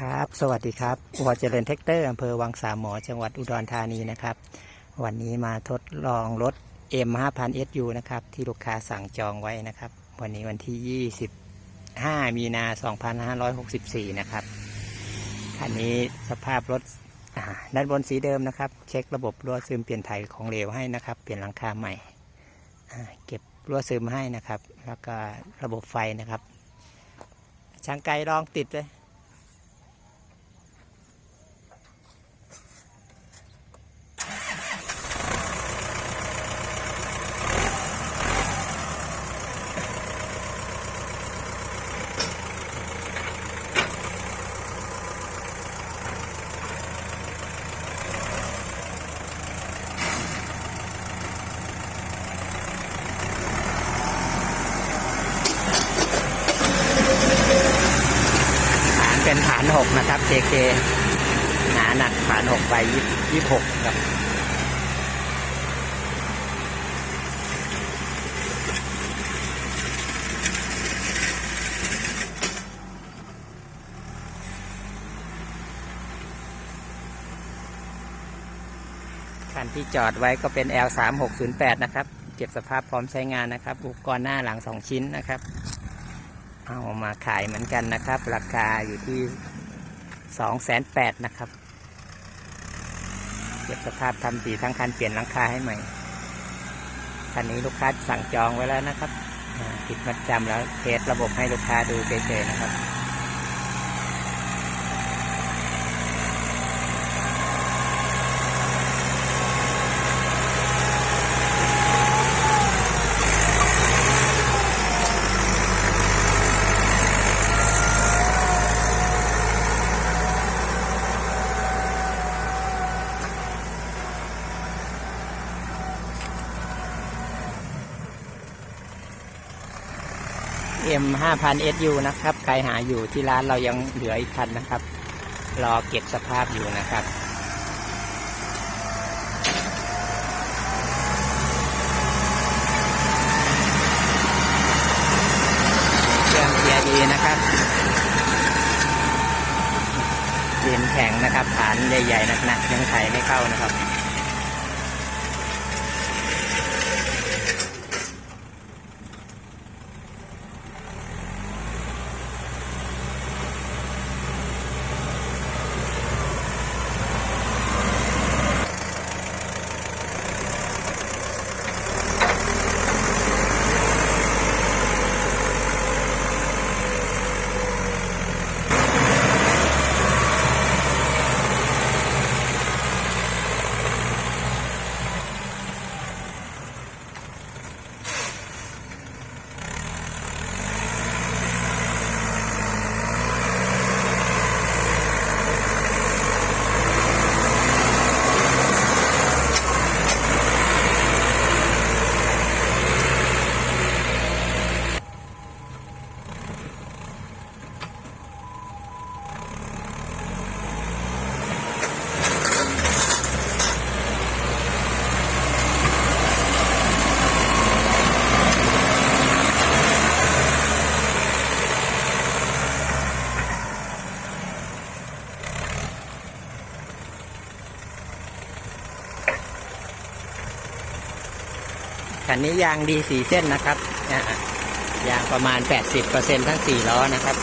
ครับ สวัสดีครับวัวเจริญเทคเตอร์อำเภอวังสามหมอ จังหวัดอุดรธานีนะครับ วันนี้มาทดลองรถ M5000SU นะครับ ที่ลูกค้าสั่งจองไว้นะครับ วันนี้วันที่ 25 มีนา 2564 นะครับ คันนี้สภาพรถด้านบนสีเดิมนะครับ เช็คระบบรั่วซึมเปลี่ยนถ่ายของเหลวให้นะครับ เปลี่ยนหลังคาใหม่ เก็บรั่วซึมให้นะครับ แล้วก็ระบบไฟนะครับช่างไกลลองติดเลย เป็นฐานหกนะครับ JK หนาหนักฐานหกไปยี่หกครับคันที่จอดไว้ก็เป็น L 3 6 0 8 นะครับ เก็บสภาพพร้อมใช้งานนะครับ อุปกรณ์หน้าหลังสองชิ้นนะครับ เอามาขายเหมือนกันนะครับ ราคาอยู่ที่สองแสนแปดนะครับเก็บสภาพทำสีทั้งคันเปลี่ยนหลังคาให้ใหม่คันนี้ลูกค้าสั่งจองไว้แล้วนะครับติดมัดจำแล้วเทสระบบให้ลูกค้าดูเฉยๆนะครับ M 5000 SU นะครับ ใครหาอยู่ที่ร้านเรายังเหลืออีกคันนะครับ รอเก็บสภาพอยู่นะครับเครื่องเกียร์ดีนะครับดินแข็งนะครับฐานใหญ่ๆหนักๆยังไถไม่เข้านะครับ คันนี้ยางดีสีเส้นนะครับยางประมาณ 80%ทั้ง 4 ล้อนะครับ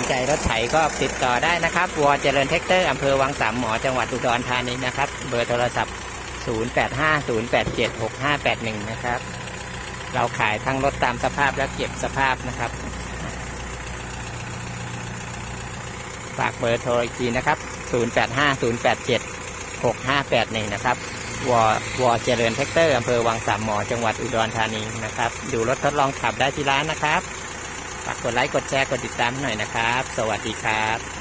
นใจรถไถก็ติดต่อได้นะครับวอเจริญเทคเตอร์อำเภอวังสามหมอจังหวัดอุดรธานีนะครับ เบอร์โทรศัพท์ 0850876581 นะครับ เราขายทั้งรถตามสภาพและเก็บสภาพนะครับ ฝากเบอร์โทรอีกทีนะครับ 0850876581 นะครับวอวอเจริญแท็กเตอร์อำเภอวังสามหมอ จังหวัดอุดรธานีนะครับ ดูรถทดลองขับได้ที่ร้านนะครับ ฝากกดไลค์ กดแชร์ กดติดตามหน่อยนะครับ สวัสดีครับ